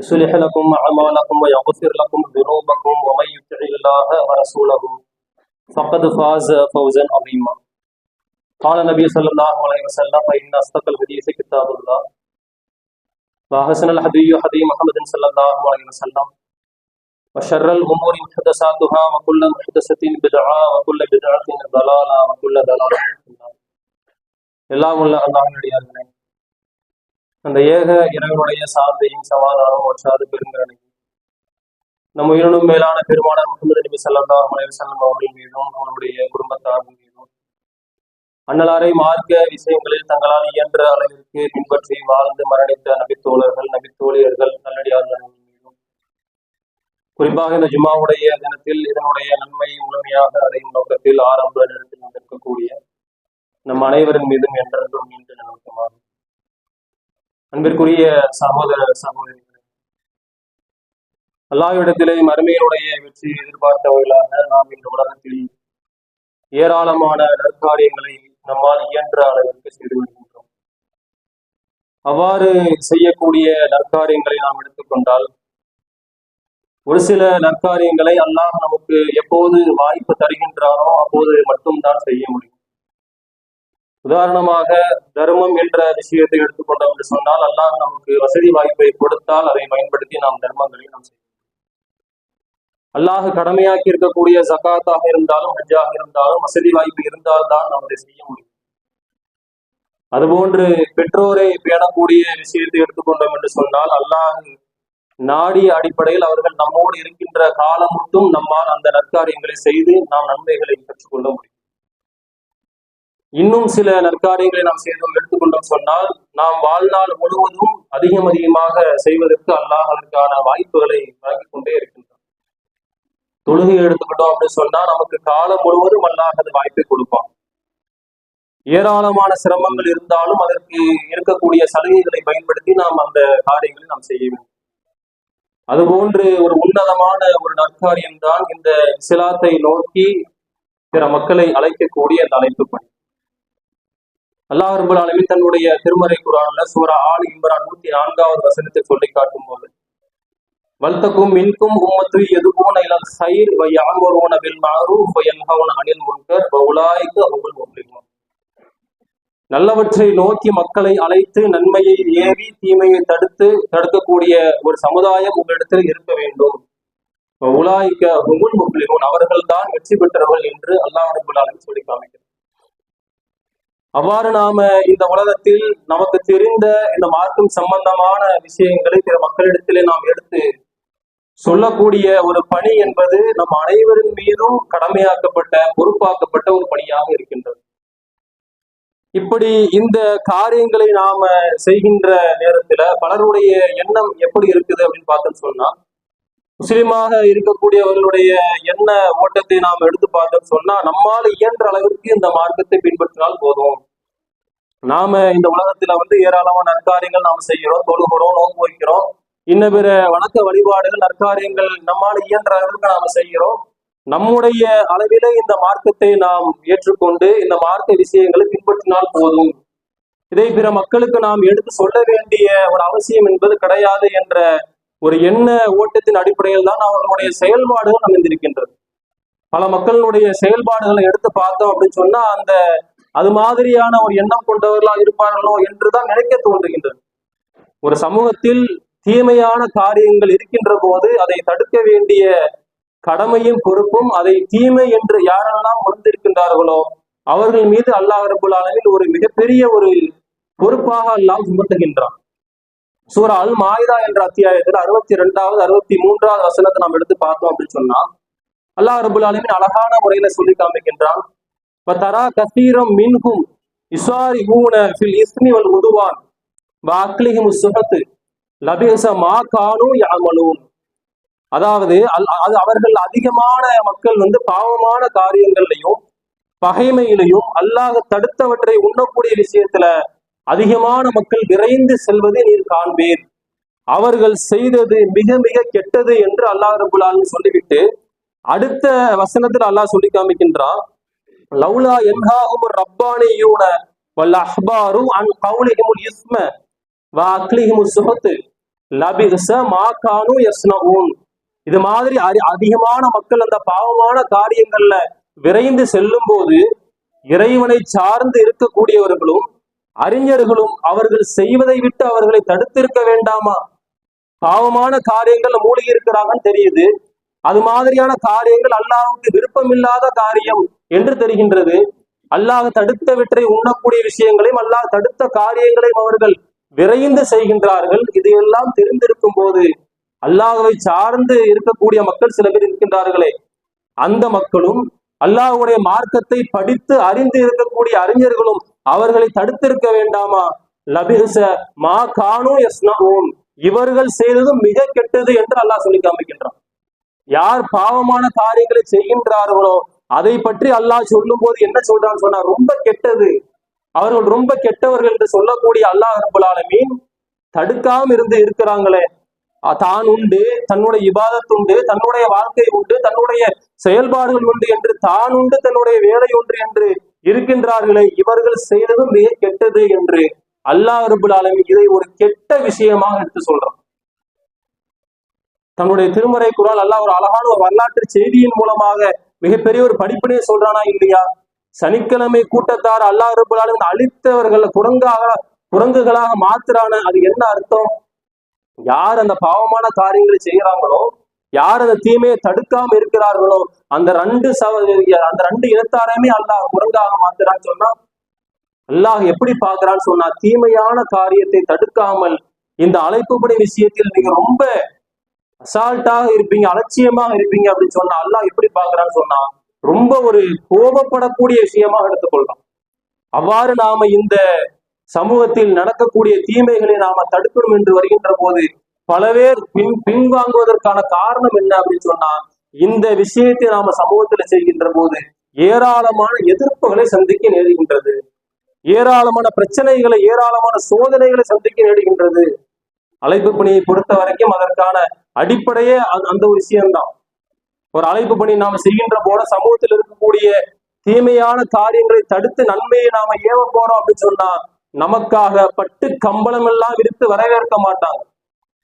يصلح لكم أعمالكم ويغفر لكم ذنوبكم ومن يطع الله ورسوله فقد فاز فوزا عظيما قال النبي صلى الله عليه وسلم فإن أصدق الحديث كتاب الله وأحسن الهدي هدي محمد صلى الله عليه وسلم وشر الأمور محدثاتها وكل محدثة بدعة وكل بدعة ضلالة وكل ضلالة في النار எல்லாம் உள்ள அல்லாஹனுடையார்களே அந்த ஏக இறைவனுடைய சாந்தையும் சமாதானம் ஒற்றாது பெருங்கரணை. நம் உயிரினும் மேலான பெருமானார் முகமது நபி ஸல்லல்லாஹு அலைஹி வஸல்லம் அவர்கள் மீதும் அவருடைய குடும்பத்தார் மீதும் அன்னலாரை மார்க்க விஷயங்களில் தங்களால் இயன்ற அளவிற்கு பின்பற்றி வாழ்ந்து மரணித்த நபித்தோழர்கள் நபித்தோழியர்கள் நல்லடியார்கள் மீதும். குறிப்பாக இந்த ஜும்மாவுடைய தினத்தில் இதனுடைய நன்மை முழுமையாக அடையும் நோக்கத்தில் ஆரம்ப நேரத்தில் வந்திருக்கக்கூடிய நம் அனைவரின் மீதும் என்றென்றும் மீண்டு நினைக்கமாகும் அன்பிற்குரிய சகோதர சகோதரிகளே எல்லாவிடத்திலே மறுமையினுடைய வெற்றியை எதிர்பார்த்தவர்களாக நாம் இந்த உலகத்தில் ஏராளமான நற்காரியங்களை நம்மால் இயன்ற அளவிற்கு செய்து வருகின்றோம் அவ்வாறு செய்யக்கூடிய நற்காரியங்களை நாம் எடுத்துக்கொண்டால் ஒரு சில நற்காரியங்களை அல்லாஹ் நமக்கு எப்போது வாய்ப்பு தருகின்றானோ அப்போது மட்டும்தான் செய்ய முடியும். உதாரணமாக தர்மம் என்ற விஷயத்தை எடுத்துக்கொண்டோம் என்று சொன்னால் அல்லாஹ் நமக்கு வசதி வாய்ப்பை கொடுத்தால் அதை பயன்படுத்தி நாம் தர்மங்களை நாம் செய்வோம். அல்லாஹ் கடமையாக்கி இருக்கக்கூடிய சகாத்தாக இருந்தாலும் ஹஜ்ஜாக இருந்தாலும் வசதி வாய்ப்பு இருந்தால்தான் நாம் அதை செய்ய முடியும். அதுபோன்று பெற்றோரை பேணக்கூடிய விஷயத்தை எடுத்துக்கொண்டோம் என்று சொன்னால் அல்லாஹ் நாடிய அடிப்படையில் அவர்கள் நம்மோடு இருக்கின்ற காலம் மட்டும் நம்மால் அந்த நற்காரியங்களை செய்து நாம் நன்மைகளை பெற்றுக்கொள்ள முடியும். இன்னும் சில நற்காரியங்களை நாம் செய்தோம் எடுத்துக்கொண்டோம் சொன்னால் நாம் வாழ்நாள் முழுவதும் அதிகம் அதிகமாக செய்வதற்கு அல்லாஹ் அதற்கான வாய்ப்புகளை வழங்கிக் கொண்டே இருக்கின்றான். தொழுகை எடுத்துக்கிட்டோம் அப்படின்னு சொன்னா நமக்கு காலம் முழுவதும் அல்லாஹ் அது வாய்ப்பை கொடுப்பான். ஏராளமான சிரமங்கள் இருந்தாலும் அதற்கு இருக்கக்கூடிய சலுகைகளை பயன்படுத்தி நாம் அந்த காரியங்களை நாம் செய்ய வேண்டும். அதுபோன்று ஒரு உன்னதமான ஒரு நற்காரியம் தான் இந்த சிலாத்தை நோக்கி பிற மக்களை அழைக்கக்கூடிய அந்த அழைப்பு பணி. அல்லாஹ் ரபுல் ஆலமீன் தன்னுடைய திருமறை குரான்ல சூரா ஆல் இம்ரான் நூத்தி நான்காவது வசனத்தை சொல்லி காட்டும் போது வல்தக்கும் மின்கும் உம்மத்து எதுபோன இலல் ஹைர் வ யாமரூன பில் மஅரூஃப் வ முன்கர் உலாய்க்கு உலாயிக ஹுமுல் நல்லவற்றை நோக்கி மக்களை அழைத்து நன்மையை ஏவி தீமையை தடுத்து தடுக்கக்கூடிய ஒரு சமுதாயம் உங்களிடத்தில் இருக்க வேண்டும். உலாய்க்க உலாயிக ஹுமுல் அவர்கள்தான் வெற்றி பெற்றவர்கள் என்று அல்லாஹ் ரபுல் ஆலமீன் சொல்லி காமிக்கிறார். அவ்வாறு நாம இந்த உலகத்தில் நமக்கு தெரிந்த இந்த மார்க்கம் சம்பந்தமான விஷயங்களை பிற மக்களிடத்திலே நாம் எடுத்து சொல்லக்கூடிய ஒரு பணி என்பது நம் அனைவரின் மீதும் கடமையாக்கப்பட்ட பொறுப்பாக்கப்பட்ட ஒரு பணியாக இருக்கின்றது. இப்படி இந்த காரியங்களை நாம செய்கின்ற நேரத்துல பலருடைய எண்ணம் எப்படி இருக்குது அப்படின்னு பார்த்தோம்னு சொன்னா முஸ்லிமாக இருக்கக்கூடியவர்களுடைய எண்ண ஓட்டத்தை நாம் எடுத்து பார்த்தோம்னு சொன்னா நம்மால் இயன்ற அளவிற்கு இந்த மார்க்கத்தை பின்பற்றினால் போதும். நாம இந்த உலகத்துல வந்து ஏராளமான நற்காரியங்கள் நாம் செய்கிறோம் தொழுகிறோம் நோன்பு வைக்கிறோம். இன்ன பிற வணக்க வழிபாடுகள் நற்காரியங்கள் நம்மால் இயன்ற அளவுக்கு நாம செய்கிறோம். நம்முடைய அளவிலே இந்த மார்க்கத்தை நாம் ஏற்றுக்கொண்டு இந்த மார்க்க விஷயங்களை பின்பற்றினால் போதும். இதை பிற மக்களுக்கு நாம் எடுத்து சொல்ல வேண்டிய ஒரு அவசியம் என்பது கிடையாது என்ற ஒரு எண்ண ஓட்டத்தின் அடிப்படையில் தான் அவர்களுடைய செயல்பாடுகள் அமைந்திருக்கின்றது. பல மக்களுடைய செயல்பாடுகளை எடுத்து பார்த்தோம் அப்படின்னு சொன்னா அந்த அது மாதிரியான ஒரு எண்ணம் கொண்டவர்களா இருப்பார்களோ என்றுதான் நினைக்க தோன்றுகின்றது. ஒரு சமூகத்தில் தீமையான காரியங்கள் இருக்கின்ற போது அதை தடுக்க வேண்டிய கடமையும் பொறுப்பும் அதை தீமை என்று யாரெல்லாம் உணர்ந்திருக்கின்றார்களோ அவர்கள் மீது அல்லாஹ் ரபுல் ஆலமீன் ஒரு மிகப்பெரிய ஒரு பொறுப்பாக அல்லாம் சுமத்துகின்றான். சூரா அல் மாயுதா என்ற அத்தியாயத்தில் அறுபத்தி ரெண்டாவது அறுபத்தி மூன்றாவது வசனத்தை நாம் எடுத்து பார்த்தோம் அப்படின்னு சொன்னா அல்லாஹ் ரபுல் ஆலமீன் அழகான முறையில சொல்லி காமிக்கின்றான். பத்தரா கசீரம் மின்ஹும் இசாரி ஊன ஃபில் இஸ்மி வல் உதுவான் வாக்லிஹிம் சுகத்து லபிச மா கானு யாமலும் அதாவது அல்- அது அவர்கள் அதிகமான மக்கள் வந்து பாவமான காரியங்கள்லையும் பகைமையிலையும் அல்லாஹ் தடுத்தவற்றை உண்ணக்கூடிய விஷயத்துல அதிகமான மக்கள் விரைந்து செல்வதை நீர் காண்பீர். அவர்கள் செய்தது மிக மிக கெட்டது என்று அல்லாஹ் ரபுல்லான்னு சொல்லிவிட்டு அடுத்த வசனத்தில் அல்லாஹ் சொல்லி காமிக்கின்றான். லவ்லா என்ஹாஹும் ரப்பானியூன வல் அஹ்பாரும் அன் கவுலிஹிமுல் இஸ்ம வ அக்லிஹிமு சுஹத்து. லபிஸ மா கானு யஸ்னஊன். இது மாதிரி அரி- அதிகமான மக்கள் அந்த பாவமான காரியங்கள்ல விரைந்து செல்லும் போது இறைவனை சார்ந்து இருக்கக்கூடியவர்களும் அறிஞர்களும் அவர்கள் செய்வதை விட்டு அவர்களை தடுத்திருக்க வேண்டாமா? பாவமான காரியங்கள் மூழ்கி இருக்கிறாங்கன்னு தெரியுது. அது மாதிரியான காரியங்கள் அல்லாஹுக்கு விருப்பமில்லாத காரியம் என்று தெரிகின்றது. அல்லாஹ் தடுத்தவற்றை உண்ணக்கூடிய விஷயங்களையும் அல்லாஹ் தடுத்த காரியங்களையும் அவர்கள் விரைந்து செய்கின்றார்கள். இதையெல்லாம் தெரிந்திருக்கும் போது அல்லாஹுவை சார்ந்து இருக்கக்கூடிய மக்கள் சில பேர் இருக்கின்றார்களே. அந்த மக்களும் அல்லாஹ்வுடைய மார்க்கத்தை படித்து அறிந்து இருக்கக்கூடிய அறிஞர்களும் அவர்களை தடுத்திருக்க வேண்டாமா? லபிஹச மா கானு யஸ்னஊன் இவர்கள் செய்ததும் மிக கெட்டது என்று அல்லாஹ் சொல்லி காமிக்கின்றான். யார் பாவமான காரியங்களை செய்கின்றார்களோ அதை பற்றி அல்லாஹ் சொல்லும் போது என்ன சொல்றான்னு சொன்னா ரொம்ப கெட்டது. அவர்கள் ரொம்ப கெட்டவர்கள் என்று சொல்லக்கூடிய அல்லாஹ் ரப்பல் தடுக்காம இருந்து இருக்கிறாங்களே. தான் உண்டு தன்னுடைய இபாதத் உண்டு தன்னுடைய வாழ்க்கை உண்டு தன்னுடைய செயல்பாடுகள் உண்டு என்று தான் உண்டு தன்னுடைய வேலை உண்டு என்று இருக்கின்றார்களே. இவர்கள் செய்ததும் மிக கெட்டது என்று அல்லாஹ் ரபுல் இதை ஒரு கெட்ட விஷயமாக எடுத்து சொல்றான். தன்னுடைய திருமறை குரான் அல்லாஹ் ஒரு அழகான ஒரு வரலாற்று செய்தியின் மூலமாக மிகப்பெரிய ஒரு படிப்பினை சொல்றானா இல்லையா? சனிக்கிழமை கூட்டத்தார் அல்லாஹ் ரபுல் ஆலமீன் அழித்தவர்கள் குரங்காக குரங்குகளாக மாத்துறான? அது என்ன அர்த்தம்? யார் அந்த பாவமான காரியங்களை செய்யறாங்களோ யார் அந்த தீமையை தடுக்காம இருக்கிறார்களோ அந்த ரெண்டு சவ அந்த ரெண்டு இனத்தாரையுமே அல்லாஹ் குரங்காக மாத்துறான்னு சொன்னா அல்லாஹ் எப்படி பாக்குறான்னு சொன்னா தீமையான காரியத்தை தடுக்காமல் இந்த அழைப்புப்படி விஷயத்தில் நீங்க ரொம்ப அசால்ட்டாக இருப்பீங்க அலட்சியமாக இருப்பீங்க அப்படின்னு சொன்னா அல்லாஹ் எப்படி பாக்குறான்னு சொன்னா ரொம்ப ஒரு கோபப்படக்கூடிய விஷயமாக எடுத்துக்கொள்றோம் அவ்வாறு நாம இந்த சமூகத்தில் நடக்கக்கூடிய தீமைகளை நாம தடுக்கணும் என்று வருகின்ற போது பல பேர் பின் பின்வாங்குவதற்கான காரணம் என்ன அப்படின்னு சொன்னா இந்த விஷயத்தை நாம சமூகத்துல செய்கின்ற போது ஏராளமான எதிர்ப்புகளை சந்திக்க நேருகின்றது ஏராளமான பிரச்சனைகளை ஏராளமான சோதனைகளை சந்திக்க நேருகின்றது அழைப்பு பணியை பொறுத்த வரைக்கும் அதற்கான அடிப்படையே அந்த- அந்த ஒரு விஷயம்தான். ஒரு அழைப்பு பணி நாம செய்கின்ற போல சமூகத்தில் இருக்கக்கூடிய தீமையான காரியங்களை தடுத்து நன்மையை நாம ஏவ போறோம் அப்படின்னு சொன்னா நமக்காக பட்டு கம்பளம் எல்லாம் விரித்து வரவேற்க மாட்டாங்க.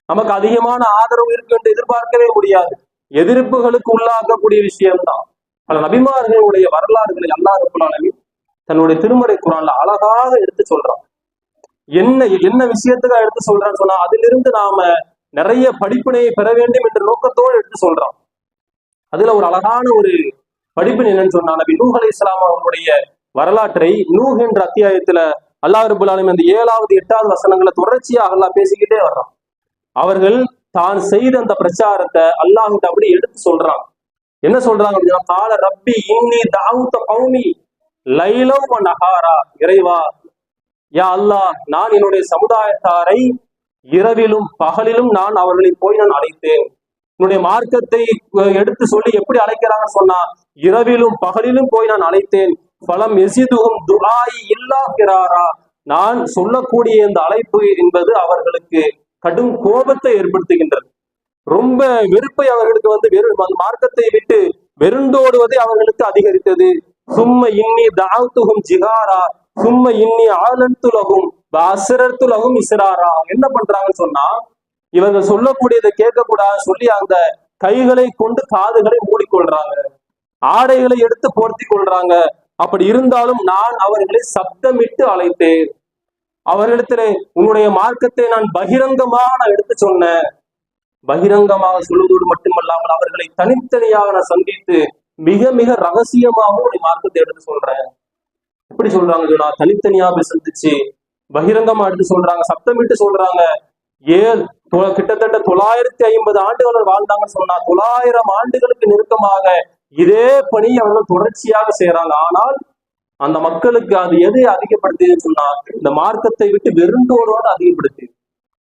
நமக்கு அதிகமான ஆதரவு இருக்கு என்று எதிர்பார்க்கவே முடியாது. எதிர்ப்புகளுக்கு உள்ளாக்கக்கூடிய விஷயம்தான். பல நபிமார்களுடைய வரலாறுகளை அல்லாஹ் ரப்பல் தன்னுடைய திருமறை குரான்ல அழகாக எடுத்து சொல்றான். என்ன என்ன விஷயத்துக்காக எடுத்து சொல்றான்னு சொன்னா அதிலிருந்து நாம நிறைய படிப்பினையை பெற வேண்டும் என்ற நோக்கத்தோடு எடுத்து சொல்றான். அதுல ஒரு அழகான ஒரு படிப்பின் என்னன்னு சொன்னா நபி நூஹ் அலைஹிஸ்ஸலாம் அவர்களுடைய வரலாற்றை நூஹ் என்ற அத்தியாயத்துல அல்லாஹ் ரபுல்லாலும் அந்த ஏழாவது எட்டாவது வசனங்களை தொடர்ச்சியாக அல்லாஹ் பேசிக்கிட்டே வர்றான். அவர்கள் தான் செய்த அந்த பிரச்சாரத்தை அல்லாஹிட்ட அப்படி எடுத்து சொல்றான். என்ன சொல்றாங்க அப்படின்னா கால ரப்பி இன்னி தாவுத்த கௌமி லைலவ நகாரா நஹாரா. இறைவா யா அல்லாஹ் நான் என்னுடைய சமுதாயத்தாரை இரவிலும் பகலிலும் நான் அவர்களை போய் நான் அழைத்தேன். என்னுடைய மார்க்கத்தை எடுத்து சொல்லி எப்படி அழைக்கிறாங்கன்னு சொன்னா இரவிலும் பகலிலும் போய் நான் அழைத்தேன். பலம் எசிதுகும் துஆஇ இல்லா பிராரா நான் சொல்லக்கூடிய இந்த அழைப்பு என்பது அவர்களுக்கு கடும் கோபத்தை ஏற்படுத்துகின்றது. ரொம்ப வெறுப்பை அவர்களுக்கு வந்து வெறு அந்த மார்க்கத்தை விட்டு வெறுந்தோடுவதை அவர்களுக்கு அதிகரித்தது. சும்ம இன்னி தாவுத்துகும் ஜிகாரா சும்ம இன்னி ஆலந்துலகும் அசரத்துலகும் இஸ்ராரா என்ன பண்றாங்கன்னு சொன்னா இவங்க சொல்லக்கூடியதை கேட்கக்கூடாது சொல்லி அந்த கைகளை கொண்டு காதுகளை மூடிக்கொள்றாங்க. ஆடைகளை எடுத்து போர்த்தி கொள்றாங்க. அப்படி இருந்தாலும் நான் அவர்களை சப்தமிட்டு அழைத்தேன். அவர்களிடத்துல உன்னுடைய மார்க்கத்தை நான் பகிரங்கமாக நான் எடுத்து சொன்னேன். பகிரங்கமாக சொல்வதோடு மட்டுமல்லாமல் அவர்களை தனித்தனியாக நான் சந்தித்து மிக மிக ரகசியமாகவும் உடைய மார்க்கத்தை எடுத்து சொல்றேன். எப்படி சொல்றாங்க சொன்னா தனித்தனியா போய் சந்திச்சு பகிரங்கமா எடுத்து சொல்றாங்க சப்தமிட்டு சொல்றாங்க. ஏன் கிட்டத்தட்ட தொள்ளாயிரத்தி ஐம்பது ஆண்டுகள் வாழ்ந்தாங்கன்னு சொன்னா தொள்ளாயிரம் ஆண்டுகளுக்கு நெருக்கமாக இதே பணி அவர்கள் தொடர்ச்சியாக செய்யறாங்க ஆனால் அந்த மக்களுக்கு அது எதை அதிகப்படுத்துதுன்னு சொன்னா இந்த மார்க்கத்தை விட்டு வெறுந்தோரோடு அதிகப்படுத்து.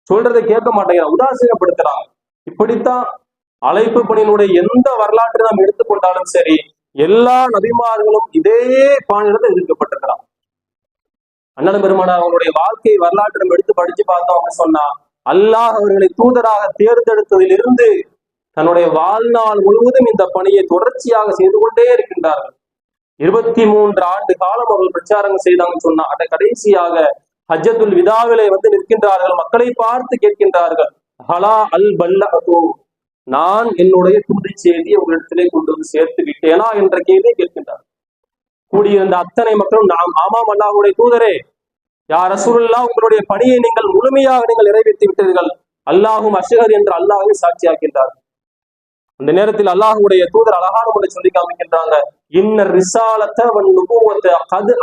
சொல்றதை கேட்க மாட்டேங்கிறாங்க உதாசீனப்படுத்துறாங்க. இப்படித்தான் அழைப்பு பணியினுடைய எந்த வரலாற்றை நாம் எடுத்துக்கொண்டாலும் சரி எல்லா நபிமார்களும் இதே பாணியில எதிர்க்கப்பட்டிருக்கிறாங்க. அண்ணன் பெருமானார் அவங்களுடைய வாழ்க்கை வரலாற்றை நம்ம எடுத்து படிச்சு பார்த்தோம் அப்படின்னு சொன்னா அல்லாஹ் அவர்களை தூதராக தேர்ந்தெடுத்ததிலிருந்து தன்னுடைய வாழ்நாள் முழுவதும் இந்த பணியை தொடர்ச்சியாக செய்து கொண்டே இருக்கின்றார்கள். இருபத்தி மூன்று ஆண்டு காலம் அவர்கள் பிரச்சாரம் செய்தாங்கன்னு சொன்னா அட கடைசியாக ஹஜ்ஜத்துல் விதாவிலே வந்து நிற்கின்றார்கள் மக்களை பார்த்து கேட்கின்றார்கள் ஹலா அல் பல்லஹு நான் என்னுடைய தூது செய்தியை உங்களிடத்திலே கொண்டு வந்து சேர்த்து விட்டேனா என்ற கேள்வியை கூடிய கூடியிருந்த அத்தனை மக்களும் நாம் ஆமாம் அல்லாஹுடைய தூதரே. யார் ரசூலுல்லா உங்களுடைய பணியை நீங்கள் முழுமையாக நீங்கள் நிறைவேற்றி விட்டீர்கள். அல்லாஹும் அஷகர் என்று அல்லாஹை சாட்சியாக்கின்றார். அந்த நேரத்தில் அல்லாஹுடைய தூதர் அழகான முறை சொல்லி காமிக்கின்றாங்க. இன்ன ரிசாலத்தை அவன் நுபுவத்தை கது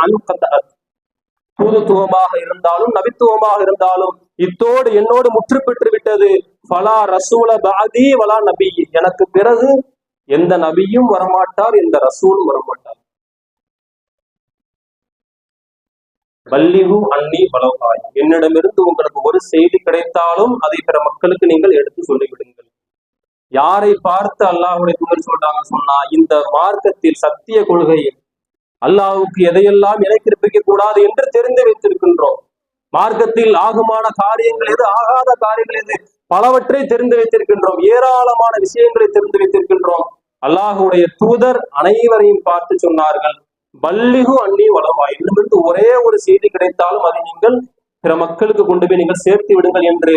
தூதுத்துவமாக இருந்தாலும் நபித்துவமாக இருந்தாலும் இத்தோடு என்னோடு முற்று பெற்று விட்டது. பலா ரசூல பாதி வலா நபி எனக்கு பிறகு எந்த நபியும் வரமாட்டார் எந்த ரசூலும் வரமாட்டார். பல்லிகு அன்னி பலவாய். என்னிடமிருந்து உங்களுக்கு ஒரு செய்தி கிடைத்தாலும் அதை பிற மக்களுக்கு நீங்கள் எடுத்து சொல்லிவிடுங்கள். யாரை பார்த்து அல்லாஹுடைய தூதர் சொல்றாங்க சொன்னா இந்த மார்க்கத்தில் சத்திய கொள்கையில் அல்லாஹுக்கு எதையெல்லாம் இணைத்திருப்பிக்க கூடாது என்று தெரிந்து வைத்திருக்கின்றோம். மார்க்கத்தில் ஆகுமான காரியங்கள் எது ஆகாத காரியங்கள் எது பலவற்றை தெரிந்து வைத்திருக்கின்றோம். ஏராளமான விஷயங்களை தெரிந்து வைத்திருக்கின்றோம். அல்லாஹுடைய தூதர் அனைவரையும் பார்த்து சொன்னார்கள். பல்லிகு அன்னி வளமா? இன்னும் ஒரே ஒரு செய்தி கிடைத்தாலும் அதை நீங்கள் பிற மக்களுக்கு கொண்டு போய் நீங்கள் சேர்த்து விடுங்கள் என்று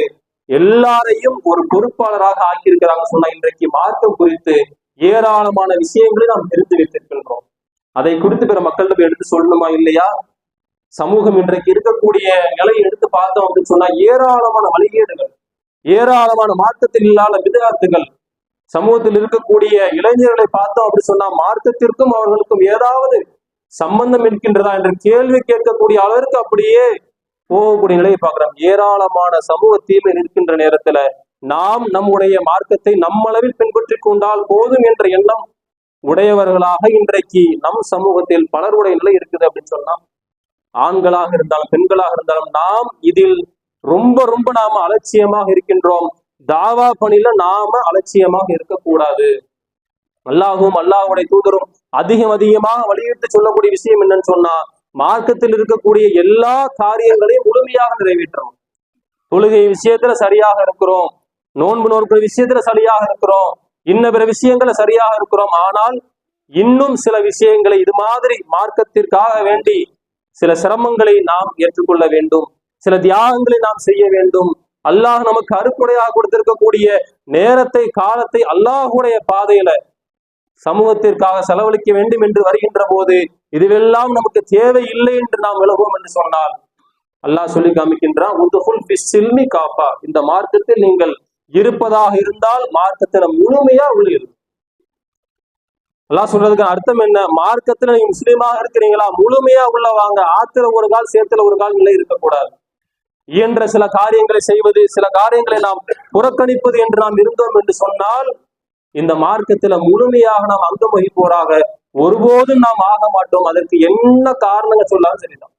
எல்லாரையும் ஒரு பொறுப்பாளராக ஆக்கியிருக்கிறாங்க சொன்னா இன்றைக்கு மார்க்கம் குறித்து ஏராளமான விஷயங்களை நாம் தெரிந்து வைத்திருக்கின்றோம். அதை குறித்து பிற மக்கள்கிட்ட போய் எடுத்து சொல்லணுமா இல்லையா? சமூகம் இன்றைக்கு இருக்கக்கூடிய நிலையை எடுத்து பார்த்தோம் அப்படின்னு சொன்னா ஏராளமான வழிகேடுகள் ஏராளமான மார்க்கத்தில் இல்லாத விதகாத்துகள் சமூகத்தில் இருக்கக்கூடிய இளைஞர்களை பார்த்தோம் அப்படின்னு சொன்னா மார்க்கத்திற்கும் அவர்களுக்கும் ஏதாவது சம்பந்தம் இருக்கின்றதா என்று கேள்வி கேட்கக்கூடிய அளவிற்கு அப்படியே போகக்கூடிய நிலையை பார்க்கிறோம் ஏராளமான சமூக தீமை இருக்கின்ற நேரத்துல நாம் நம்முடைய மார்க்கத்தை நம்மளவில் பின்பற்றி கொண்டால் போதும் என்ற எண்ணம் உடையவர்களாக இன்றைக்கு நம் சமூகத்தில் பலருடைய நிலை இருக்குது அப்படின்னு சொன்னா ஆண்களாக இருந்தாலும் பெண்களாக இருந்தாலும் நாம் இதில் ரொம்ப ரொம்ப நாம அலட்சியமாக இருக்கின்றோம். தாவா பணியில நாம அலட்சியமாக இருக்கக்கூடாது. அல்லாஹும் அல்லாஹுடைய தூதரும் அதிகம் அதிகமாக வலியுறுத்தி சொல்லக்கூடிய விஷயம் என்னன்னு சொன்னா மார்க்கத்தில் இருக்கக்கூடிய எல்லா காரியங்களையும் முழுமையாக நிறைவேற்றணும். தொழுகை விஷயத்துல சரியாக இருக்கிறோம். நோன்பு நோக்கிற விஷயத்துல சரியாக இருக்கிறோம். இன்ன பிற விஷயங்கள சரியாக இருக்கிறோம். ஆனால் இன்னும் சில விஷயங்களை இது மாதிரி மார்க்கத்திற்காக வேண்டி சில சிரமங்களை நாம் ஏற்றுக்கொள்ள வேண்டும். சில தியாகங்களை நாம் செய்ய வேண்டும். அல்லாஹ் நமக்கு அறுக்குடையாக கொடுத்திருக்கக்கூடிய நேரத்தை காலத்தை அல்லாஹுடைய பாதையில சமூகத்திற்காக செலவழிக்க வேண்டும் என்று வருகின்ற போது இதுவெல்லாம் நமக்கு தேவை இல்லை என்று நாம் விலகுவோம் என்று சொன்னால் அல்லாஹ் சொல்லி காமிக்கின்றான் சில்மி காப்பா இந்த மார்க்கத்தில் நீங்கள் இருப்பதாக இருந்தால் மார்க்கத்துல முழுமையா உள்ளீர்கள் அல்லாஹ் சொல்றதுக்கு அர்த்தம் என்ன? மார்க்கத்துல நீங்க முஸ்லீமாக இருக்கிறீங்களா? முழுமையா உள்ள வாங்க. ஆத்துல ஒரு கால் சேத்துல ஒரு கால் நிலை இருக்கக்கூடாது. இயன்ற சில காரியங்களை செய்வது சில காரியங்களை நாம் புறக்கணிப்பது என்று நாம் இருந்தோம் என்று சொன்னால் இந்த மார்க்கத்துல முழுமையாக நாம் அங்கம் வகிப்போராக ஒருபோதும் நாம் ஆக மாட்டோம். அதற்கு என்ன காரணங்கள் சொல்லாலும் சரிதான்.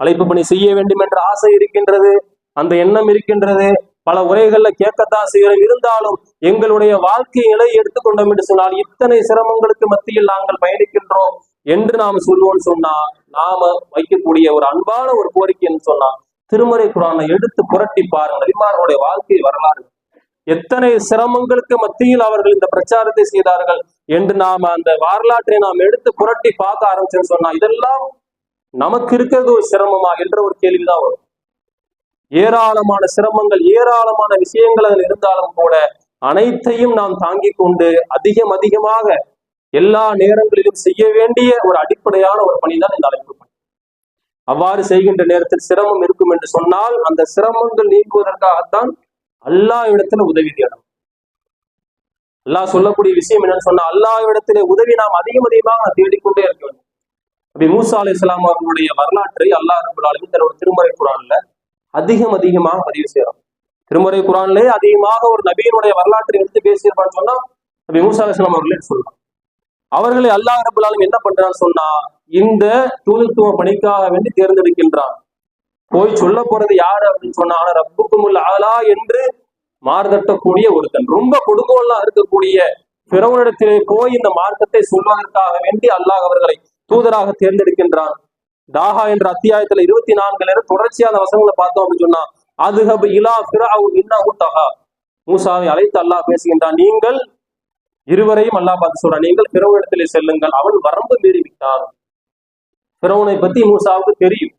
அழைப்பு பணி செய்ய வேண்டும் என்ற ஆசை இருக்கின்றது அந்த எண்ணம் இருக்கின்றது. பல உரைகள்ல கேட்கத்தான் செய்கிறோம். இருந்தாலும் எங்களுடைய வாழ்க்கை நிலையை எடுத்துக்கொண்டோம் என்று சொன்னால் இத்தனை சிரமங்களுக்கு மத்தியில் நாங்கள் பயணிக்கின்றோம் என்று நாம் சொல்லுவோம்னு சொன்னா நாம வைக்கக்கூடிய ஒரு அன்பான ஒரு கோரிக்கைன்னு சொன்னா திருமறை குரானை எடுத்து புரட்டி பாருங்கள். நபிமார்களுடைய வாழ்க்கை வரலாறு. எத்தனை சிரமங்களுக்கு மத்தியில் அவர்கள் இந்த பிரச்சாரத்தை செய்தார்கள் என்று நாம அந்த வரலாற்றை நாம் எடுத்து புரட்டி பார்க்க ஆரம்பிச்சோம்னு சொன்னா இதெல்லாம் நமக்கு இருக்கிறது ஒரு சிரமமா என்ற ஒரு கேள்விதான் வரும். ஏராளமான சிரமங்கள் ஏராளமான விஷயங்கள் அதில் இருந்தாலும் கூட அனைத்தையும் நாம் தாங்கிக் கொண்டு அதிகம் அதிகமாக எல்லா நேரங்களிலும் செய்ய வேண்டிய ஒரு அடிப்படையான ஒரு பணிதான் இந்த அழைப்பு பணி. அவ்வாறு செய்கின்ற நேரத்தில் சிரமம் இருக்கும் என்று சொன்னால் அந்த சிரமங்கள் நீக்குவதற்காகத்தான் அல்லாஹ் இடத்துல உதவி தேடணும். அல்லாஹ் சொல்லக்கூடிய விஷயம் என்னன்னு சொன்னா அல்லாஹ் இடத்திலே உதவி நாம் அதிகம் அதிகமாக தேடிக்கொண்டே இருக்க வேண்டும். அப்படி மூசா அலி இஸ்லாம் அவர்களுடைய வரலாற்றை அல்லாஹ் ரபுல் தன்னோட திருமறை குரான்ல அதிகம் அதிகமாக பதிவு செய்யறோம் திருமறை குரான்லே அதிகமாக ஒரு நபியினுடைய வரலாற்றை எடுத்து பேசியிருப்பான்னு சொன்னா நபி மூசா அலிஸ்லாம் அவர்களே சொல்லலாம் அவர்களை அல்லாஹ் ரபுல்லாலும் என்ன பண்றான்னு சொன்னா இந்த தூதுத்துவ பணிக்காக வேண்டி தேர்ந்தெடுக்கின்றான். போய் சொல்ல போறது யாரு அப்படின்னு சொன்னா ஆனா ரப்புக்குமுல் ஆலா என்று மாறுதட்டக்கூடிய ஒருத்தன். ரொம்ப கொடுங்கோல்லாம் இருக்கக்கூடிய பிறவனிடத்திலே போய் இந்த மார்க்கத்தை சொல்வதற்காக வேண்டி அல்லாஹ் அவர்களை தூதராக தேர்ந்தெடுக்கின்றான். தாகா என்ற அத்தியாயத்துல இருபத்தி நான்குல இருந்து தொடர்ச்சியான வசங்களை பார்த்தோம் அப்படின்னு சொன்னா அதுஹப் இலா ஃபிரவு இன்னஹு தஹா. மூசாவை அழைத்து அல்லாஹ் பேசுகின்றான் நீங்கள் இருவரையும் அல்லாஹ் பார்த்து சொல்றான் நீங்கள் பிறவனிடத்திலே செல்லுங்கள் அவன் வரம்பு மீறி விட்டான் பிறவனை பத்தி மூசாவுக்கு தெரியும்.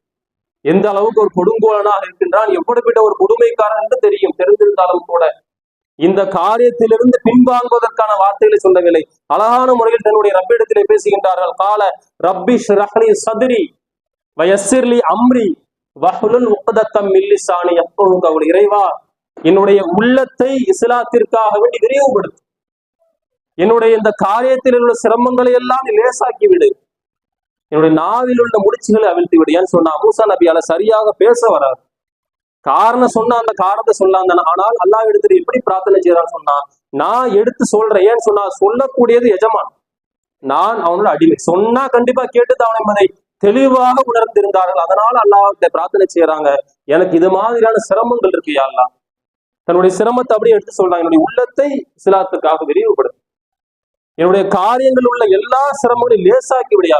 எந்த அளவுக்கு ஒரு கொடுங்கோலனாக இருக்கின்றான் எப்படிப்பட்ட ஒரு கொடுமைக்காரன் என்று தெரியும் தெரிந்திருந்தாலும் கூட. இந்த காரியத்திலிருந்து பின்வாங்குவதற்கான வார்த்தைகளை சொல்லவில்லை. அழகான முறையில் தன்னுடைய ரப்பிடத்திலே பேசுகின்றார்கள். கால ரப்பி ஷ்ரஹ்லி சதுரி வயசிர்லி அம்ரி வஹுலுல் உப்பதத்தம் மில்லிசானி எப்பொழுது அவள் இறைவா என்னுடைய உள்ளத்தை இஸ்லாத்திற்காக வேண்டி விரிவுபடுத்து. என்னுடைய இந்த காரியத்தில் உள்ள சிரமங்களை எல்லாம் லேசாக்கிவிடு. லேசாக்கி விடு என்னுடைய நாவில் உள்ள முடிச்சுகளை அவிழ்த்து விடு ஏன்னு சொன்னா மூசா நபியால சரியாக பேச வராது. காரணம் சொன்னா அந்த காரணத்தை சொல்லலாம் ஆனால் அல்லாஹ் எடுத்துட்டு எப்படி பிரார்த்தனை செய்யறான்னு சொன்னா நான் எடுத்து சொல்றேன். ஏன்னு சொன்னா சொல்லக்கூடியது எஜமான். நான் அவனோட அடிமை. சொன்னா கண்டிப்பா கேட்டுதான் என்பதை தெளிவாக உணர்ந்திருந்தார்கள். அதனால அல்லாஹ் பிரார்த்தனை செய்யறாங்க எனக்கு இது மாதிரியான சிரமங்கள் இருக்கு யாருலாம் தன்னுடைய சிரமத்தை அப்படியே எடுத்து சொல்றாங்க. என்னுடைய உள்ளத்தை சிலாத்துக்காக விரிவுபடுத்து. என்னுடைய காரியங்கள் உள்ள எல்லா சிரமங்களையும் லேசாக்கி விடையா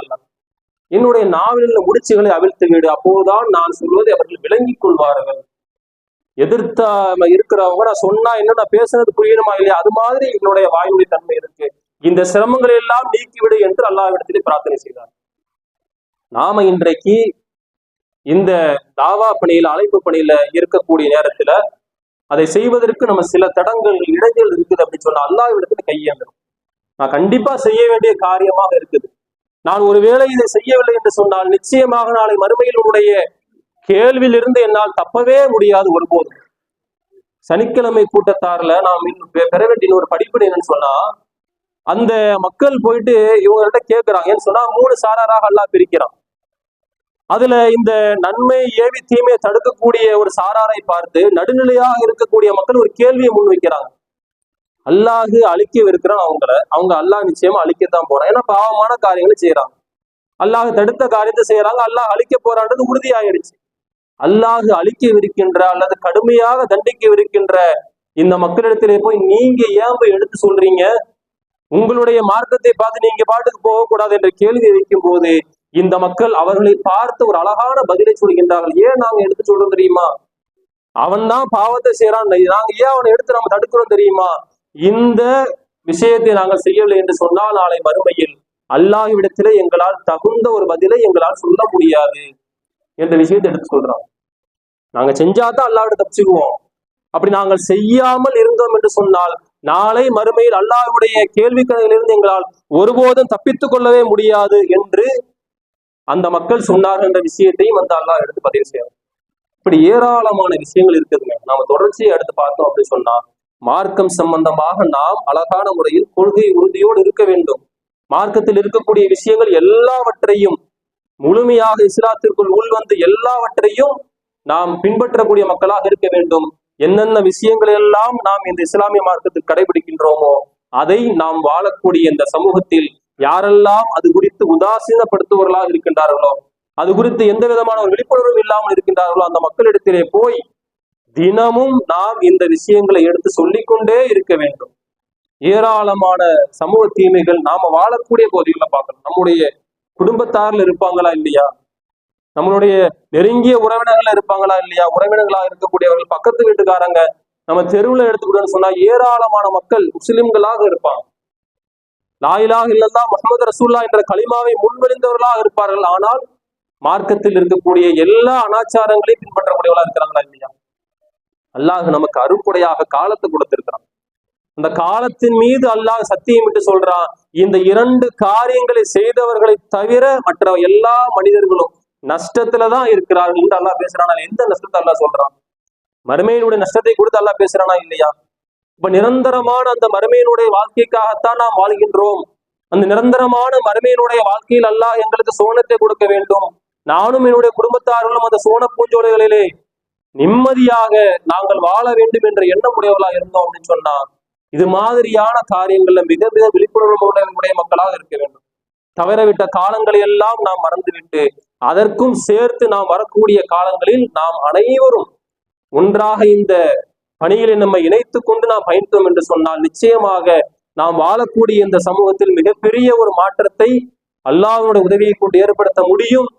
என்னுடைய நாவலில் உள்ள முடிச்சுகளை அவிழ்த்து விடு. அப்போதுதான் நான் சொல்வதை அவர்கள் விளங்கிக் கொள்வார்கள். எதிர்த்த இருக்கிறவங்க நான் சொன்னா என்ன நான் பேசுனது புரியணுமா இல்லையா? அது மாதிரி என்னுடைய வாயுடைய தன்மை இருக்கு. இந்த சிரமங்களை எல்லாம் நீக்கிவிடு என்று அல்லாவிடத்திலே பிரார்த்தனை செய்தார். நாம இன்றைக்கு இந்த தாவா பணியில அழைப்பு பணியில இருக்கக்கூடிய நேரத்துல அதை செய்வதற்கு நம்ம சில தடங்கள் இடைஞ்சல் இருக்குது அப்படின்னு சொன்னா அல்லாவிடத்துல கையேந்தணும் நான் கண்டிப்பா செய்ய வேண்டிய காரியமாக இருக்குது. நான் ஒருவேளை இதை செய்யவில்லை என்று சொன்னால் நிச்சயமாக நாளை மறுமையில் உன்னுடைய கேள்வியிலிருந்து என்னால் தப்பவே முடியாது ஒருபோது சனிக்கிழமை கூட்டத்தார்ல நாம் இன்னும் பெற வேண்டிய ஒரு படிப்பு என்னன்னு சொன்னா அந்த மக்கள் போயிட்டு இவங்கள்ட்ட கேட்கிறாங்க ஏன்னு சொன்னா மூணு சாராராக அல்லாஹ் பிரிக்கிறான். அதுல இந்த நன்மை ஏவி தீமையை தடுக்கக்கூடிய ஒரு சாராரை பார்த்து நடுநிலையாக இருக்கக்கூடிய மக்கள் ஒரு கேள்வியை முன்வைக்கிறாங்க. அல்லாஹ் அழிக்கவிருக்கிறான் அவங்கள. அவங்க அல்லாஹ் நிச்சயமா அழிக்கத்தான் போறான். ஏன்னா பாவமான காரியங்களை செய்யறாங்க அல்லாஹ் தடுத்த காரியத்தை செய்யறாங்க அல்லாஹ் அழிக்க போறான்றது உறுதியாயிடுச்சு. அல்லாஹ் அழிக்கவிருக்கின்ற அல்லது கடுமையாக தண்டிக்கவிருக்கின்ற இந்த மக்களிடத்திலே போய் நீங்க ஏன் போய் எடுத்து சொல்றீங்க? உங்களுடைய மார்க்கத்தை பார்த்து நீங்க பாட்டுக்கு போகக்கூடாது என்ற கேள்வி வைக்கும் போது இந்த மக்கள் அவர்களை பார்த்து ஒரு அழகான பதிலை சொல்கின்றார்கள். ஏன் நாங்க எடுத்து சொல்றோம் தெரியுமா? அவன் தான் பாவத்தை செய்யறான் நாங்க ஏன் அவனை எடுத்து நம்ம தடுக்கிறோம் தெரியுமா? இந்த விஷயத்தை நாங்கள் செய்யவில்லை என்று சொன்னால் நாளை மறுமையில் அல்லாஹ்விடத்திலே எங்களால் தகுந்த ஒரு பதிலை எங்களால் சொல்ல முடியாது என்ற விஷயத்தை எடுத்து சொல்றாங்க நாங்க செஞ்சாதான் அல்லாவிட தப்பிச்சுக்குவோம். அப்படி நாங்கள் செய்யாமல் இருந்தோம் என்று சொன்னால் நாளை மறுமையில் அல்லாஹ்வுடைய கேள்விக்கணையிலிருந்து எங்களால் ஒருபோதும் தப்பித்துக் கொள்ளவே முடியாது என்று அந்த மக்கள் சொன்னார்கள் என்ற விஷயத்தையும் அந்த அல்லாஹ் எடுத்து பதிவு செய்யணும் இப்படி ஏராளமான விஷயங்கள் இருக்குதுங்க நாம தொடர்ச்சியை எடுத்து பார்த்தோம் அப்படின்னு சொன்னா மார்க்கம் சம்பந்தமாக நாம் அழகான முறையில் கொள்கை உறுதியோடு இருக்க வேண்டும். மார்க்கத்தில் இருக்கக்கூடிய விஷயங்கள் எல்லாவற்றையும் முழுமையாக இஸ்லாத்திற்குள் உள்வந்து எல்லாவற்றையும் நாம் பின்பற்றக்கூடிய மக்களாக இருக்க வேண்டும். என்னென்ன விஷயங்கள் எல்லாம் நாம் இந்த இஸ்லாமிய மார்க்கத்தில் கடைபிடிக்கின்றோமோ அதை நாம் வாழக்கூடிய இந்த சமூகத்தில் யாரெல்லாம் அது குறித்து உதாசீனப்படுத்துபவர்களாக இருக்கின்றார்களோ அது குறித்து எந்த விதமான ஒரு விழிப்புணர்வும் இல்லாமல் இருக்கின்றார்களோ அந்த மக்களிடத்திலே போய் தினமும் நாம் இந்த விஷயங்களை எடுத்து சொல்லிக்கொண்டே இருக்க வேண்டும். ஏராளமான சமூக தீமைகள் நாம வாழக்கூடிய பகுதிகளில் பார்க்கணும். நம்முடைய குடும்பத்தார்ல இருப்பாங்களா இல்லையா? நம்மளுடைய நெருங்கிய உறவினர்கள் இருப்பாங்களா இல்லையா? உறவினர்களா இருக்கக்கூடியவர்கள் பக்கத்து வீட்டுக்காரங்க நம்ம தெருவுல எடுத்துக்கிட்டோம்னு சொன்னா ஏராளமான மக்கள் முஸ்லிம்களாக இருப்பாங்க. லாயிலாக இல்லல்லா முகமது ரசூல்லா என்ற களிமாவை முன்வழிந்தவர்களாக இருப்பார்கள். ஆனால் மார்க்கத்தில் இருக்கக்கூடிய எல்லா அனாச்சாரங்களையும் பின்பற்றக்கூடியவர்களா இருக்கிறாங்களா இல்லையா? அல்லாஹ் நமக்கு அருக்குடையாக காலத்தை கொடுத்திருக்கிறான். அந்த காலத்தின் மீது அல்லாஹ் சத்தியமிட்டு சொல்றான் இந்த இரண்டு காரியங்களை செய்தவர்களை தவிர மற்ற எல்லா மனிதர்களும் நஷ்டத்துலதான் இருக்கிறார்கள் என்று அல்லாஹ் பேசுறானா. எந்த நஷ்டத்தை அல்லாஹ் சொல்றான்? மறுமையினுடைய நஷ்டத்தை கொடுத்து அல்லாஹ் பேசுறானா இல்லையா? இப்ப நிரந்தரமான அந்த மறுமையினுடைய வாழ்க்கைக்காகத்தான் நாம் வாழ்கின்றோம். அந்த நிரந்தரமான மறுமையினுடைய வாழ்க்கையில் அல்லாஹ் எங்களுக்கு சோனத்தை கொடுக்க வேண்டும். நானும் என்னுடைய குடும்பத்தார்களும் அந்த சோன பூஞ்சோலைகளிலே நிம்மதியாக நாங்கள் வாழ வேண்டும் என்ற எண்ணம் உடையவர்களா இருந்தோம் அப்படின்னு சொன்னா இது மாதிரியான காரியங்கள்ல மிக மிக விழிப்புணர்வு உடைய மக்களாக இருக்க வேண்டும். தவறவிட்ட காலங்களை எல்லாம் நாம் மறந்துவிட்டு அதற்கும் சேர்த்து நாம் வரக்கூடிய காலங்களில் நாம் அனைவரும் ஒன்றாக இந்த பணிகளை நம்மை இணைத்துக் கொண்டு நாம் பயணித்தோம் என்று சொன்னால் நிச்சயமாக நாம் வாழக்கூடிய இந்த சமூகத்தில் மிகப்பெரிய ஒரு மாற்றத்தை அல்லாஹனுடைய உதவியை கொண்டு ஏற்படுத்த முடியும்.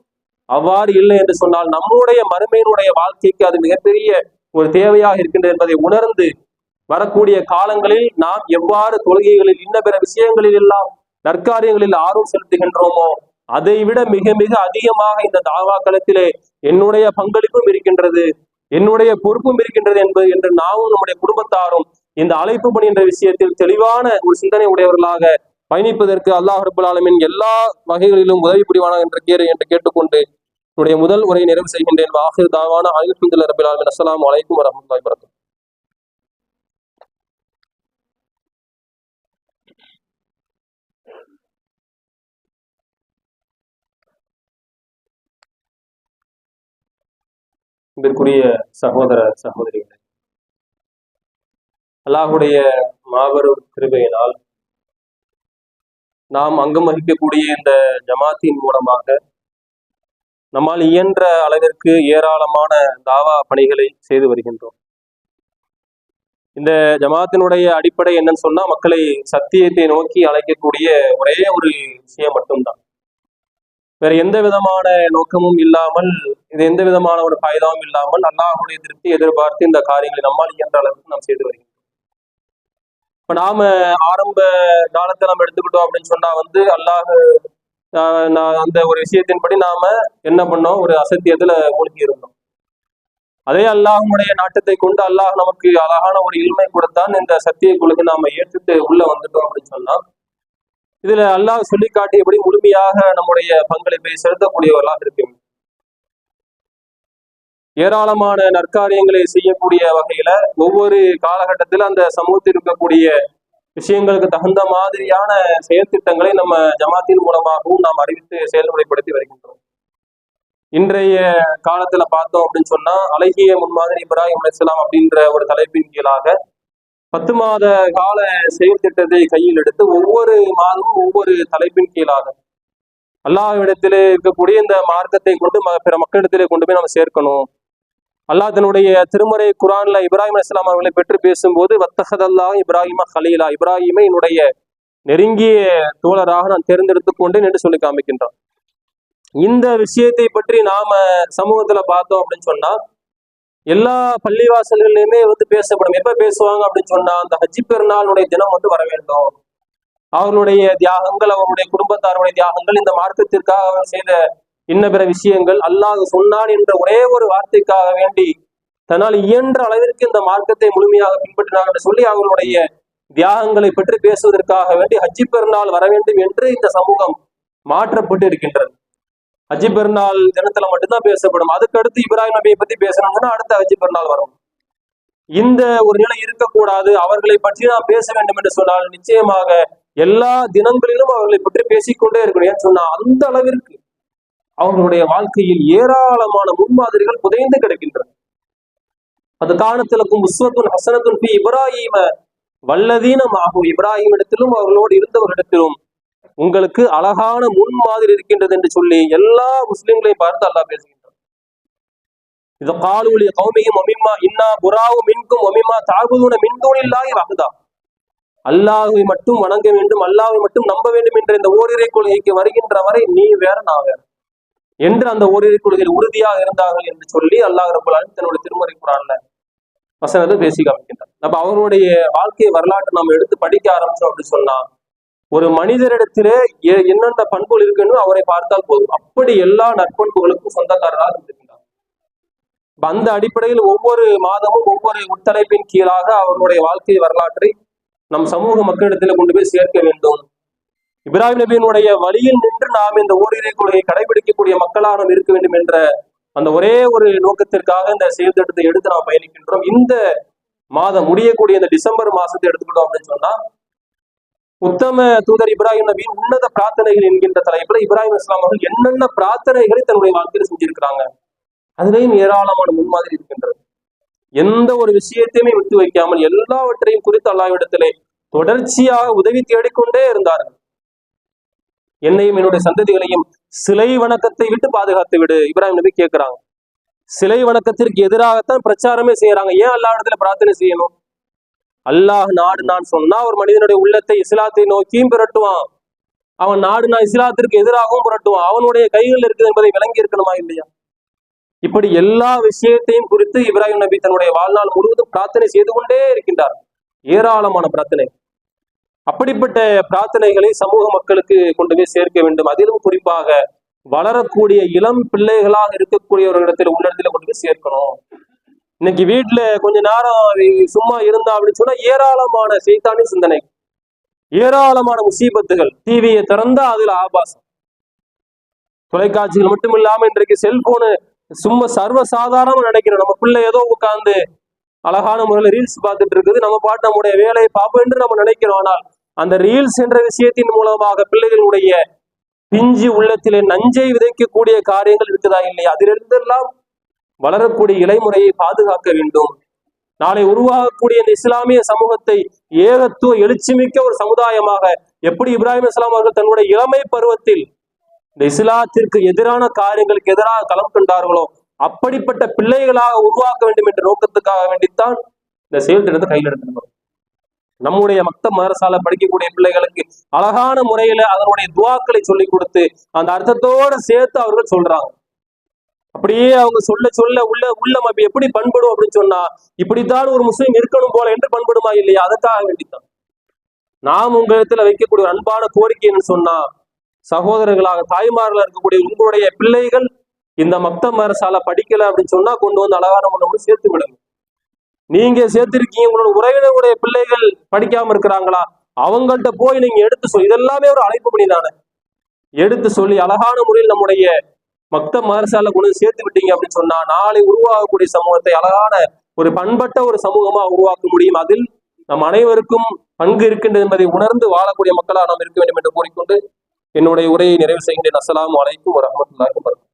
அவ்வாறு இல்லை என்று சொன்னால் நம்முடைய மறுமையினுடைய வாழ்க்கைக்கு அது மிகப்பெரிய ஒரு தேவையாக இருக்கின்றது என்பதை உணர்ந்து வரக்கூடிய காலங்களில் நாம் எவ்வாறு தொழுகைகளில் இன்ன பிற விஷயங்களில் எல்லாம் நற்காரியங்களில் ஆர்வம் செலுத்துகின்றோமோ அதை விட மிக மிக அதிகமாக இந்த தாவா களத்திலே என்னுடைய பங்களிப்பும் இருக்கின்றது என்னுடைய பொறுப்பும் இருக்கின்றது என்பது என்று நாமும் நம்முடைய குடும்பத்தாரும் இந்த அழைப்பு பணி என்ற விஷயத்தில் தெளிவான ஒரு சிந்தனை உடையவர்களாக பயணிப்பதற்கு அல்லாஹ் ரபுல் ஆலமின் எல்லா வகைகளிலும் உதவி புரிவானா என்ற கேறு என்று கேட்டுக்கொண்டு என்னுடைய முதல் உரையை நிறைவு செய்கின்றேன். வாஹிர் தாவான அலிஹமதுல்ல ரபுல் ஆலமின். அஸ்லாம் வலைக்கும் வரமத்துல்லாஹி வரகம் இதற்குரிய சகோதர சகோதரிகளே அல்லாஹுடைய மாபெரும் கிருபையினால் நாம் அங்கம் வகிக்கக்கூடிய இந்த ஜமாத்தின் மூலமாக நம்மால் இயன்ற அளவிற்கு ஏராளமான தாவா பணிகளை செய்து வருகின்றோம். இந்த ஜமாத்தினுடைய அடிப்படை என்னன்னு சொன்னா மக்களை சத்தியத்தை நோக்கி அழைக்கக்கூடிய ஒரே ஒரு விஷயம் மட்டும்தான். வேற எந்த விதமான நோக்கமும் இல்லாமல் இது எந்த விதமான ஒரு பாயுதாவும் இல்லாமல் அல்லாஹுடைய திருப்தி எதிர்பார்த்து இந்த காரியங்களை நம்மால் இயன்ற அளவுக்கு நாம் செய்து வருகின்றோம். இப்ப நாம ஆரம்ப காலத்தை நம்ம எடுத்துக்கிட்டோம் அப்படின்னு சொன்னா வந்து அல்லாஹ் நான் அந்த ஒரு விஷயத்தின்படி நாம என்ன பண்ணோம்? ஒரு அசத்தியத்துல மூழ்கி இருந்தோம். அதே அல்லாஹனுடைய நாட்டத்தை கொண்டு அல்லாஹ் நமக்கு அழகான ஒரு இல்மை கொடுத்தான் இந்த சத்திய குழுக்கு நாம ஏற்றுட்டு உள்ள வந்துட்டோம் அப்படின்னு சொன்னா இதுல அல்லாஹ் சொல்லி காட்டியபடி முழுமையாக நம்முடைய பங்களிப்பை செலுத்தக்கூடியவர்களாக இருக்கும் ஏராளமான நற்காரியங்களை செய்யக்கூடிய வகையில ஒவ்வொரு காலகட்டத்தில் அந்த சமூகத்தில் இருக்கக்கூடிய விஷயங்களுக்கு தகுந்த மாதிரியான செயற்திட்டங்களை நம்ம ஜமாத்தின் மூலமாகவும் நாம் அறிவித்து செயல்முறைப்படுத்தி வருகின்றோம். இன்றைய காலத்துல பார்த்தோம் அப்படின்னு சொன்னா அழகிய முன்மாதிரி இப்ராஹிம் அலிஸ்லாம் அப்படின்ற ஒரு தலைப்பின் கீழாக பத்து மாத கால செயல் திட்டத்தை கையில் எடுத்து ஒவ்வொரு மாதமும் ஒவ்வொரு தலைப்பின் கீழாக அல்லாஹ்விடத்திலே இருக்கக்கூடிய இந்த மார்க்கத்தை கொண்டு பிற மக்களிடத்திலே கொண்டு போய் நம்ம சேர்க்கணும். அல்லாஹ் தன்னுடைய திருமறை குரான்ல இப்ராஹிம் அலிஸ்லாம் அவர்களை பெற்று பேசும்போது வத்தகதல்லா இப்ராஹிமா ஹலீலா. இப்ராஹிமை என்னுடைய நெருங்கிய தோழராக நான் தேர்ந்தெடுத்து கொண்டேன் என்று சொல்லி காமிக்கின்றான். இந்த விஷயத்தை பற்றி நாம சமூகத்துல பார்த்தோம் அப்படின்னு சொன்னா எல்லா பள்ளிவாசல்களிலுமே வந்து பேசப்படும். எப்ப பேசுவாங்க அப்படின்னு சொன்னா அந்த ஹஜ்ஜி பெருநாளுடைய தினம் வந்து வர வேண்டும். அவர்களுடைய தியாகங்கள் அவருடைய குடும்பத்தாருடைய தியாகங்கள் இந்த மார்க்கத்திற்காக அவர் செய்த இன்ன பிற விஷயங்கள் அல்லாஹ் சொன்னான் என்ற ஒரே ஒரு வார்த்தைக்காக வேண்டி தன்னால் இயன்ற அளவிற்கு இந்த மார்க்கத்தை முழுமையாக பின்பற்றினார் என்று சொல்லி அவர்களுடைய தியாகங்களை பற்றி பேசுவதற்காக வேண்டி ஹஜ்ஜி பெருநாள் வர வேண்டும் என்று இந்த சமூகம் மாற்றப்பட்டு இருக்கின்றது. ஹஜ்ஜி பெருநாள் தினத்துல மட்டும்தான் பேசப்படும். அதுக்கடுத்து இப்ராஹிம் நபியை பத்தி பேசணும்னா அடுத்த ஹஜ்ஜி பெருநாள் வரும். இந்த ஒரு நிலை இருக்கக்கூடாது. அவர்களை பற்றி நான் பேச வேண்டும் என்று சொன்னால் நிச்சயமாக எல்லா தினங்களிலும் அவர்களை பற்றி பேசிக்கொண்டே இருக்கணும். ஏன்னு சொன்னா அந்த அளவிற்கு அவர்களுடைய வாழ்க்கையில் ஏராளமான முன்மாதிரிகள் புதைந்து கிடக்கின்றன அது காணத்திலக்கும் உஸ்வத்துல் ஹசனத்துல் பி இப்ராஹிம வல்லதீனம் ஆகும் இப்ராஹிம் இடத்திலும் அவர்களோடு இருந்தவர்களிடத்திலும் உங்களுக்கு அழகான முன்மாதிரி இருக்கின்றது என்று சொல்லி எல்லா முஸ்லிம்களையும் பார்த்து அல்லாஹ் பேசுகின்றார் இது காலூலி கௌமியும் ஒமிமா இன்னா புறாவும் மின்கும் ஒமிமா தாகுதூன மின்தூனில்லாய் வகுதா அல்லாஹை மட்டும் வணங்க வேண்டும் அல்லாஹை மட்டும் நம்ப வேண்டும் என்ற இந்த ஓரிரை கொள்கைக்கு வருகின்ற வரை நீ வேற நான் வேற. என்று அந்த ஓரிரு கொள்கையில் உறுதியாக இருந்தார்கள் என்று சொல்லி அல்லாஹ் ரபுல்லாலும் தன்னுடைய திருமறை குரான்ல வசனத்தை பேசி காமிக்கின்றார். அப்ப அவருடைய வாழ்க்கை வரலாற்றை நாம் எடுத்து படிக்க ஆரம்பிச்சோம் அப்படின்னு சொன்னா ஒரு மனிதரிடத்திலே என்னென்ன பண்புகள் இருக்குன்னு அவரை பார்த்தால் போதும். அப்படி எல்லா நற்பண்புகளுக்கும் சொந்தக்காரராக இருந்திருக்கிறார். அந்த அடிப்படையில் ஒவ்வொரு மாதமும் ஒவ்வொரு உத்தலைப்பின் கீழாக அவருடைய வாழ்க்கை வரலாற்றை நம் சமூக மக்களிடத்தில் கொண்டு போய் சேர்க்க வேண்டும். இப்ராஹிம் நபியினுடைய வழியில் நின்று நாம் இந்த ஓரிரை கொள்கையை கடைபிடிக்கக்கூடிய மக்களாக நாம் இருக்க வேண்டும் என்ற அந்த ஒரே ஒரு நோக்கத்திற்காக இந்த செயல் திட்டத்தை எடுத்து நாம் பயணிக்கின்றோம். இந்த மாதம் முடியக்கூடிய இந்த டிசம்பர் மாசத்தை எடுத்துக்கிட்டோம் அப்படின்னு சொன்னா உத்தம தூதர் இப்ராஹிம் நபியின் உன்னத பிரார்த்தனைகள் என்கின்ற தலைப்புல இப்ராஹிம் இஸ்லாம் அவர்கள் என்னென்ன பிரார்த்தனைகளை தன்னுடைய வாழ்க்கையில் செஞ்சிருக்கிறாங்க. அதுலேயும் ஏராளமான முன்மாதிரி இருக்கின்றது. எந்த ஒரு விஷயத்தையுமே விட்டு வைக்காமல் எல்லாவற்றையும் குறித்து அல்லாவிடத்திலே தொடர்ச்சியாக உதவி தேடிக்கொண்டே இருந்தார்கள். என்னையும் என்னுடைய சந்ததிகளையும் சிலை வணக்கத்தை விட்டு பாதுகாத்து விடு. இப்ராஹிம் நபி கேட்கிறாங்க சிலை வணக்கத்திற்கு எதிராகத்தான் பிரச்சாரமே செய்யறாங்க ஏன் அல்லா இடத்துல பிரார்த்தனை செய்யணும்? அல்லாஹ் நாடு நான் சொன்னா ஒரு மனிதனுடைய உள்ளத்தை இஸ்லாத்தை நோக்கியும் புரட்டுவான். அவன் நாடு நான் இஸ்லாத்திற்கு எதிராகவும் புரட்டுவான். அவனுடைய கைகள் இருக்குது என்பதை விளங்கி இருக்கணுமா இல்லையா? இப்படி எல்லா விஷயத்தையும் குறித்து இப்ராஹிம் நபி தன்னுடைய வாழ்நாள் முழுவதும் பிரார்த்தனை செய்து கொண்டே இருக்கின்றார். ஏராளமான பிரார்த்தனை அப்படிப்பட்ட பிரார்த்தனைகளை சமூக மக்களுக்கு கொண்டு போய் சேர்க்க வேண்டும். அதிலும் குறிப்பாக வளரக்கூடிய இளம் பிள்ளைகளாக இருக்கக்கூடியவர்களிடத்தில் உள்ளடத்தில் கொண்டு போய் சேர்க்கணும். இன்னைக்கு வீட்டுல கொஞ்ச நேரம் சும்மா இருந்தா அப்படின்னு சொன்னா ஏராளமான செய்தானின் சிந்தனை ஏராளமான முசீபத்துகள் டிவியை திறந்தா அதுல ஆபாசம். தொலைக்காட்சிகள் மட்டும் இல்லாம இன்றைக்கு செல்போனு சும்மா சர்வ சாதாரணமா நினைக்கிறோம். நம்ம பிள்ளை ஏதோ உட்கார்ந்து அழகான முறையில் ரீல்ஸ் பார்த்துட்டு இருக்குது. நம்ம பாட்டு நம்முடைய வேலையை பார்ப்போம் என்று நம்ம நினைக்கிறோம். ஆனால் அந்த ரீல்ஸ் என்ற விஷயத்தின் மூலமாக பிள்ளைகளுடைய பிஞ்சு உள்ளத்திலே நஞ்சை விதைக்கக்கூடிய காரியங்கள் இருக்குதா இல்லையா? அதிலிருந்தெல்லாம் வளரக்கூடிய இளைமுறையை பாதுகாக்க வேண்டும். நாளை உருவாகக்கூடிய இந்த இஸ்லாமிய சமூகத்தை ஏகத்துவ எழுச்சிமிக்க ஒரு சமுதாயமாக எப்படி இப்ராஹிம் இஸ்லாம் அவர்கள் தன்னுடைய இளமை பருவத்தில் இந்த இஸ்லாத்திற்கு எதிரான காரியங்களுக்கு எதிராக களம் கண்டார்களோ அப்படிப்பட்ட பிள்ளைகளாக உருவாக்க வேண்டும் என்ற நோக்கத்துக்காக வேண்டித்தான் இந்த செயல் திட்டத்தை கையில் எடுக்கணும் நம்முடைய மக்த மதரசால படிக்கக்கூடிய பிள்ளைகளுக்கு அழகான முறையில அதனுடைய துவாக்களை சொல்லி கொடுத்து அந்த அர்த்தத்தோட சேர்த்து அவர்கள் சொல்றாங்க. அப்படியே அவங்க சொல்ல சொல்ல உள்ள உள்ளம் அப்படி எப்படி பண்படும் அப்படின்னு சொன்னா இப்படித்தான் ஒரு முஸ்லீம் இருக்கணும் போல என்று பண்படுமா இல்லையா? அதுக்காக வேண்டித்தான். நாம் உங்களிடத்துல வைக்கக்கூடிய அன்பான கோரிக்கை என்று சொன்னா சகோதரர்களாக தாய்மார்கள் இருக்கக்கூடிய உங்களுடைய பிள்ளைகள் இந்த மக்த மரசால படிக்கல அப்படின்னு சொன்னா கொண்டு வந்து அழகான ஒண்ணு சேர்த்து விடுங்க நீங்க சேர்த்திருக்கீங்க. உங்களோட உறவினருடைய பிள்ளைகள் படிக்காம இருக்கிறாங்களா? அவங்கள்ட்ட போய் நீங்க எடுத்து சொல்லி இதெல்லாமே ஒரு அழைப்பு பணி தானே. எடுத்து சொல்லி அழகான முறையில் நம்முடைய மக்த மகர்சால கொண்டு சேர்த்து விட்டீங்க அப்படின்னு சொன்னா நாளை உருவாகக்கூடிய சமூகத்தை அழகான ஒரு பண்பட்ட ஒரு சமூகமா உருவாக்க முடியும். அதில் நம் அனைவருக்கும் பங்கு இருக்கின்றது என்பதை உணர்ந்து வாழக்கூடிய மக்களாக நாம் இருக்க வேண்டும் என்று கூறிக்கொண்டு என்னுடைய உரையை நிறைவு செய்கின்றேன். அஸ்ஸலாமு அலைக்கும் வரஹ்மத்துல்லாஹி வபரகாத்துஹு.